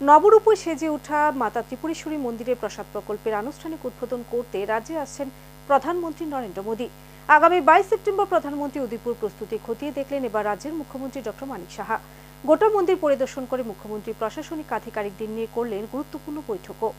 নবরূপে সেজে ওঠা মাতা ত্রিপুরেশ্বরী মন্দিরের প্রসাদ প্রকল্পের আনুষ্ঠানিক উদ্বোধন করতে রাজ্যে আসছেন প্রধানমন্ত্রী নরেন্দ্র মোদী। আগামী বাইশ সেপ্টেম্বর প্রধানমন্ত্রী উদয়পুর প্রস্তুতি খতিয়ে দেখলেন এবার রাজ্যের মুখ্যমন্ত্রী ডক্টর মানিক সাহা। গোটা মন্দির পরিদর্শন করে মুখ্যমন্ত্রী প্রশাসনিক আধিকারিকদের নিয়ে করলেন গুরুত্বপূর্ণ বৈঠকও।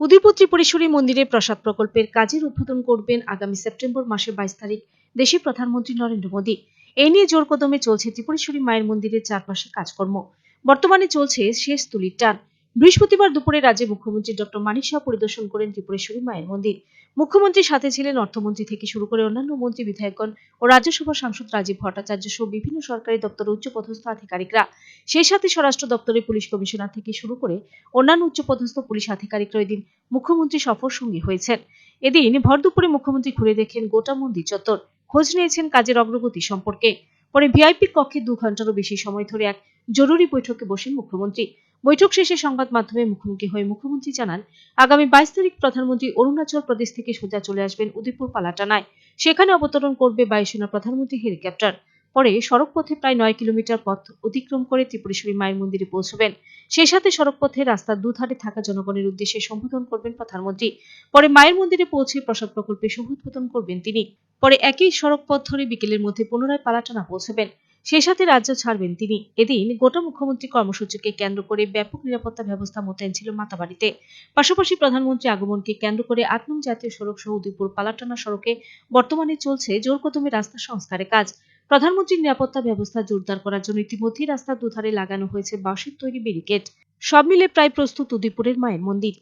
উদয়পুর ত্রিপুরেশ্বরী মন্দিরের প্রসাদ প্রকল্পের কাজের উদ্বোধন করবেন আগামী সেপ্টেম্বর মাসের বাইশ তারিখ দেশের প্রধানমন্ত্রী নরেন্দ্র মোদী। এ নিয়ে জোর কদমে চলছে ত্রিপুরেশ্বরী মায়ের মন্দিরের চারপাশে কাজকর্ম। বর্তমানে চলছে শেষ তুলির টান। বৃহস্পতিবার দুপুরে রাজ্যে মুখ্যমন্ত্রী ডক্টর মানিক শাহ পরিদর্শন করেন ত্রিপুরেশ্বরী মায়ের মন্দির। মুখ্যমন্ত্রীর সাথে ছিলেন অর্থমন্ত্রী থেকে শুরু করে অন্যান্য মন্ত্রী বিধায়কগণ ও রাজ্যসভার সাংসদ রাজীব ভট্টাচার্য সহ বিভিন্ন সরকারি দপ্তরের উচ্চপদস্থ আধিকারিকরা। সেই সাথে স্বরাষ্ট্র দপ্তরের পুলিশ কমিশনার থেকে শুরু করে অন্যান্য উচ্চপদস্থ পুলিশ আধিকারিকরা এদিন মুখ্যমন্ত্রী সফর সঙ্গী হয়েছেন। এদিন ভর দুপুরে মুখ্যমন্ত্রী ঘুরে দেখেন গোটা মন্দির চত্বর। খোঁজ নিয়েছেন কাজের অগ্রগতি সম্পর্কে। পরে ভিআইপি কক্ষে দু ঘন্টারও বেশি সময় ধরে এক জরুরি বৈঠকে বসেন মুখ্যমন্ত্রী। বৈঠক শেষে সংবাদ মাধ্যমে মুখোমুখি হয়ে মুখ্যমন্ত্রী জানান, আগামী বাইশ তারিখ প্রধানমন্ত্রী অরুণাচল প্রদেশ থেকে সোজা চলে আসবেন উদয়পুর পালাটানায়। সেখানে অবতরণ করবে বায়ুসেনা প্রধানমন্ত্রী হেলিকপ্টার। পরে সড়ক পথে প্রায় নয় কিলোমিটার পথ অতিক্রম করে ত্রিপুরেশ্বরী মায়ের মন্দিরে পৌঁছবেন। সেই সাথে সড়ক পথে রাস্তার দুধারে থাকা জনগণের উদ্দেশ্যে সম্বোধন করবেন প্রধানমন্ত্রী। পরে মায়ের মন্দিরে পৌঁছে প্রসাদ প্রকল্পে শুভ উদ্বোধন করবেন তিনি। পরে একই সড়ক পথ ধরে বিকেলের মধ্যে পুনরায় পালাটানা পৌঁছবেন। সেই সাথে রাজ্য ছাড়বেন তিনি। এদিন গোটা মুখ্যমন্ত্রী কর্মসূচিকে কেন্দ্র করে ব্যাপক নিরাপত্তা ব্যবস্থা মোতায়েন ছিল মাতাবাড়িতে। পাশাপাশি প্রধানমন্ত্রী আগমনকে কেন্দ্র করে আট জাতীয় সড়ক সহ উদয়পুর পালাটানা সড়কে বর্তমানে চলছে জোর কদমে রাস্তা সংস্কারের কাজ। প্রধানমন্ত্রীর নিরাপত্তা ব্যবস্থা জোরদার করার জন্য ইতিমধ্যেই রাস্তার দুধারে লাগানো হয়েছে বাঁশের তৈরি ব্যারিকেড। সব মিলে প্রায় প্রস্তুত উদয়পুরের মায়ের মন্দির।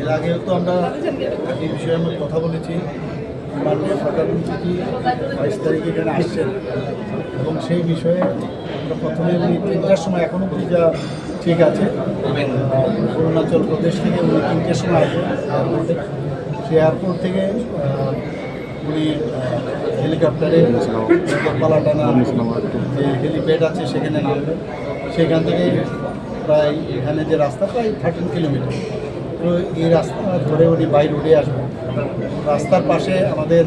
এর আগেও তো আমরা এই বিষয়ে আমরা কথা বলেছি। মাননীয় প্রধানমন্ত্রী বাইশ তারিখে এখানে আসছেন। এবং সেই বিষয়ে আমরা প্রথমে উনি তিনটার সময় এখনও ঠিক আছে। অরুণাচল প্রদেশ থেকে উনি তিনটের সময় আসবেন। সেই এয়ারপোর্ট থেকে উনি হেলিকপ্টারে পালাটানা যে হেলিপ্যাড আছে সেখানে নামবেন সেখান থেকে প্রায় এখানে যে রাস্তা, প্রায় থার্টিন কিলোমিটার তো এই রাস্তা ধরে উনি বাই রোডে আসবেন। রাস্তার পাশে আমাদের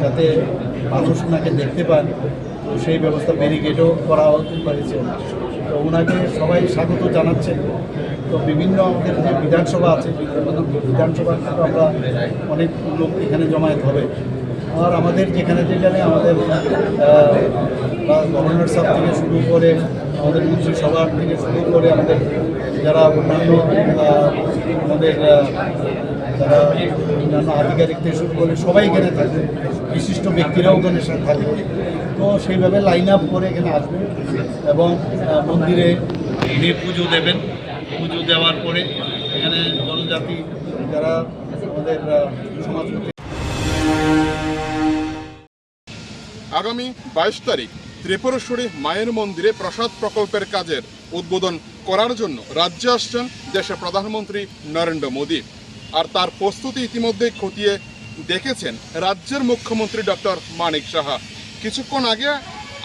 যাতে মানুষ দেখতে পান সেই ব্যবস্থা ব্যারিকেডও করা পারেছে তো ওনাকে সবাই স্বাগত জানাচ্ছেন তো বিভিন্ন আমাদের যে বিধানসভা আছে, বিধানসভা আমরা অনেক লোক এখানে জমায়েত হবে। আর আমাদের যেখানে যেখানে আমাদের গভর্নর সাহেব থেকে শুরু করে আমাদের মন্ত্রিসভা থেকে শুরু করে আমাদের যারা অন্যান্য আমাদের অন্যান্য থেকে সবাই এখানে থাকবে বিশিষ্ট ব্যক্তিরাও এখানে থাকবে তো সেইভাবে লাইন আপ করে এখানে আসবে এবং মন্দিরে উনি পুজো দেবেন। পুজো দেওয়ার পরে এখানে জনজাতি যারা আমাদের সমাজ আগামী বাইশ তারিখ ত্রিপুরেশ্বরী মায়ের মন্দিরে প্রসাদ প্রকল্পের কাজের উদ্বোধন করার জন্য রাজ্যে আসছেন দেশের প্রধানমন্ত্রী নরেন্দ্র মোদী। আর তার প্রস্তুতি ইতিমধ্যেই খতিয়ে দেখেছেন রাজ্যের মুখ্যমন্ত্রী ডক্টর মানিক সাহা। কিছুক্ষণ আগে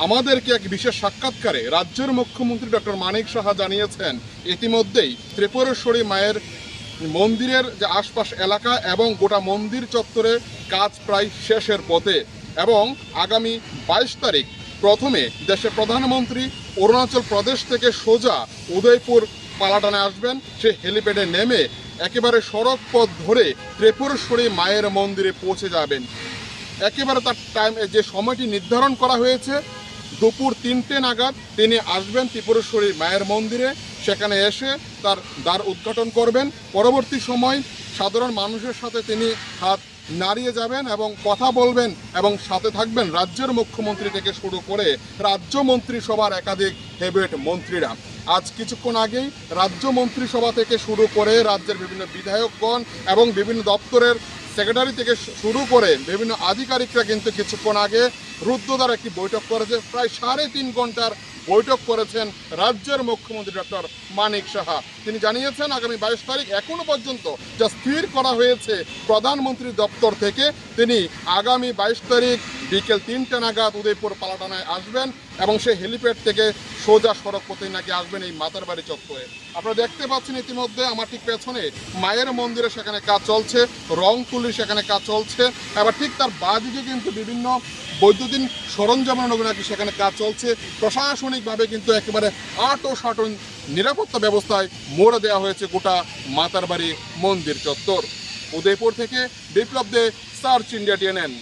আমাদেরকে এক বিশেষ সাক্ষাৎকারে রাজ্যের মুখ্যমন্ত্রী ডক্টর মানিক সাহা জানিয়েছেন, ইতিমধ্যেই ত্রিপুরেশ্বরী মায়ের মন্দিরের যে আশপাশ এলাকা এবং গোটা মন্দির চত্বরে কাজ প্রায় শেষের পথে এবং আগামী বাইশ তারিখ প্রথমে দেশের প্রধানমন্ত্রী অরুণাচল প্রদেশ থেকে সোজা উদয়পুর পালাটানে আসবেন। সে হেলিপ্যাডে নেমে একেবারে সড়ক পথ ধরে ত্রিপুরেশ্বরী মায়ের মন্দিরে পৌঁছে যাবেন। একেবারে তার টাইম যে সময়টি নির্ধারণ করা হয়েছে, দুপুর তিনটে নাগাদ তিনি আসবেন ত্রিপুরেশ্বরী মায়ের মন্দিরে। সেখানে এসে তার দ্বার উদ্ঘাটন করবেন। পরবর্তী সময় সাধারণ মানুষের সাথে তিনি হাত নাড়িয়ে যাবেন এবং কথা বলবেন এবং সাথে থাকবেন রাজ্যের মুখ্যমন্ত্রী থেকে শুরু করে রাজ্য মন্ত্রিসভার একাধিক হেভিয়েট মন্ত্রীরা। আজ কিছুক্ষণ আগেই রাজ্য মন্ত্রিসভা থেকে শুরু করে রাজ্যের বিভিন্ন বিধায়কগণ এবং বিভিন্ন দপ্তরের সেক্রেটারি থেকে শুরু করে বিভিন্ন আধিকারিকরা কিন্তু কিছুক্ষণ আগে রুদ্রদ্বার একটি বৈঠক করেছে। প্রায় সাড়ে তিন ঘণ্টার বৈঠক করেছেন রাজ্যের মুখ্যমন্ত্রী ডক্টর মানিক সাহা। তিনি জানিয়েছেন, আগামী বাইশ তারিখ এখনও পর্যন্ত যা স্থির করা হয়েছে প্রধানমন্ত্রী দপ্তর থেকে, তিনি আগামী বাইশ তারিখ বিকেল তিনটে নাগাদ উদয়পুর পালাটানায় আসবেন এবং সেই হেলিপ্যাড থেকে সোজা সড়ক পথে নাকি আসবেন এই মাতার বাড়ি চত্বরে। আপনারা দেখতে পাচ্ছেন ইতিমধ্যে আমার ঠিক পেছনে মায়ের মন্দিরে সেখানে কাজ চলছে রং তুলির সেখানে কাজ চলছে আবার ঠিক তার বাদিকে কিন্তু বিভিন্ন বৈদ্যুতিন সরঞ্জামের নাকি সেখানে কাজ চলছে। প্রশাসনিকভাবে কিন্তু একেবারে আট ও সাটন নিরাপত্তা ব্যবস্থায় মোড়ে দেওয়া হয়েছে গোটা মাতার বাড়ি মন্দির চত্বর। উদয়পুর থেকে Biplab De, search India TNN